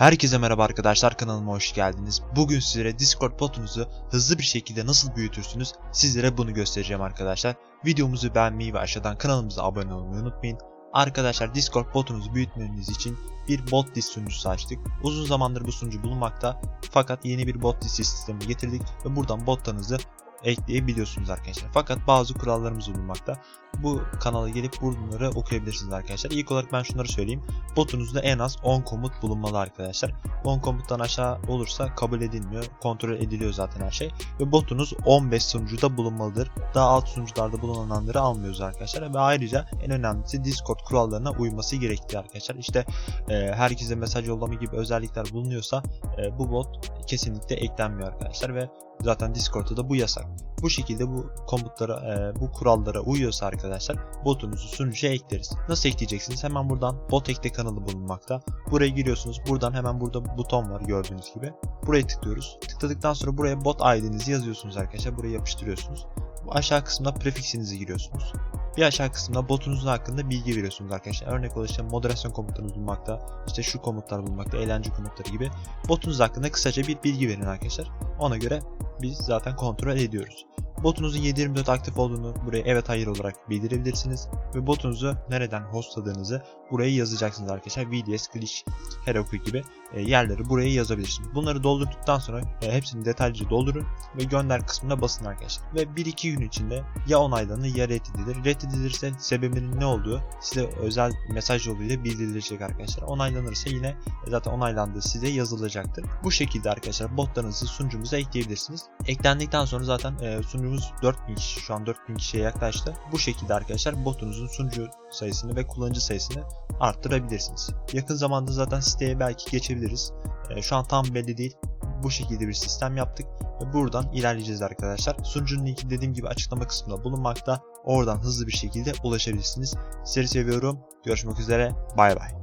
Herkese merhaba arkadaşlar kanalıma hoş geldiniz. Bugün sizlere Discord botunuzu hızlı bir şekilde nasıl büyütürsünüz sizlere bunu göstereceğim arkadaşlar. Videomuzu beğenmeyi ve aşağıdan kanalımıza abone olmayı unutmayın. Arkadaşlar Discord botunuzu büyütmeniz için bir bot list sunucusu açtık. Uzun zamandır bu sunucu bulunmakta fakat yeni bir bot list sistemi getirdik ve buradan botlarınızı ekleyebiliyorsunuz arkadaşlar. Fakat bazı kurallarımız bulunmakta. Bu kanala gelip bunları okuyabilirsiniz arkadaşlar. İlk olarak ben şunları söyleyeyim. Botunuzda en az 10 komut bulunmalı arkadaşlar. 10 komuttan aşağı olursa kabul edilmiyor. Kontrol ediliyor zaten her şey. Ve botunuz 15 sunucuda bulunmalıdır. Daha alt sunucularda bulunanları almıyoruz arkadaşlar. Ve ayrıca en önemlisi Discord kurallarına uyması gerektiği arkadaşlar. İşte e, herkese mesaj yollama gibi özellikler bulunuyorsa e, bu bot kesinlikle eklenmiyor arkadaşlar. Ve zaten Discord'da da bu yasak. Bu şekilde bu komutlara, e, bu kurallara uyuyorsa arkadaşlar botunuzu sunucuya ekleriz. Nasıl ekleyeceksiniz? Hemen buradan bot ekle kanalı bulunmakta. Buraya giriyorsunuz. Buradan hemen burada buton var gördüğünüz gibi. Buraya tıklıyoruz. Tıkladıktan sonra buraya bot ID'nizi yazıyorsunuz arkadaşlar. Buraya yapıştırıyorsunuz. Bu aşağı kısımda prefixinizi giriyorsunuz. Bir aşağı kısımda botunuzun hakkında bilgi veriyorsunuz arkadaşlar. Örnek olarak işte moderasyon komutlarınız bulunmakta, işte şu komutlar bulunmakta, eğlence komutları gibi. Botunuz hakkında kısaca bir bilgi verin arkadaşlar. Ona göre biz zaten kontrol ediyoruz. Botunuzun 7/24 aktif olduğunu buraya evet hayır olarak bildirebilirsiniz. Ve botunuzu nereden hostladığınızı buraya yazacaksınız arkadaşlar. VDS, Glitch, Heroku gibi e, yerleri buraya yazabilirsiniz. Bunları doldurduktan sonra e, hepsini detaylıca doldurun ve gönder kısmına basın arkadaşlar. Ve 1-2 gün içinde ya onaylanır ya reddedilir. Reddedilirse sebebinin ne olduğu size özel mesaj yoluyla bildirilecek arkadaşlar. Onaylanırsa yine e, zaten onaylandığı size yazılacaktır. Bu şekilde arkadaşlar botlarınızı sunucumuza ekleyebilirsiniz. Eklendikten sonra zaten e, sunucumuz 4000 kişi şu an 4000 kişiye yaklaştı. Bu şekilde arkadaşlar botunuzun sunucu sayısını ve kullanıcı sayısını arttırabilirsiniz. Yakın zamanda zaten siteye belki geçebiliriz. E, şu an tam belli değil. Bu şekilde bir sistem yaptık ve buradan ilerleyeceğiz arkadaşlar. Sunucunun linki dediğim gibi açıklama kısmında bulunmakta. Oradan hızlı bir şekilde ulaşabilirsiniz. Sizleri seviyorum. Görüşmek üzere. Bay bay.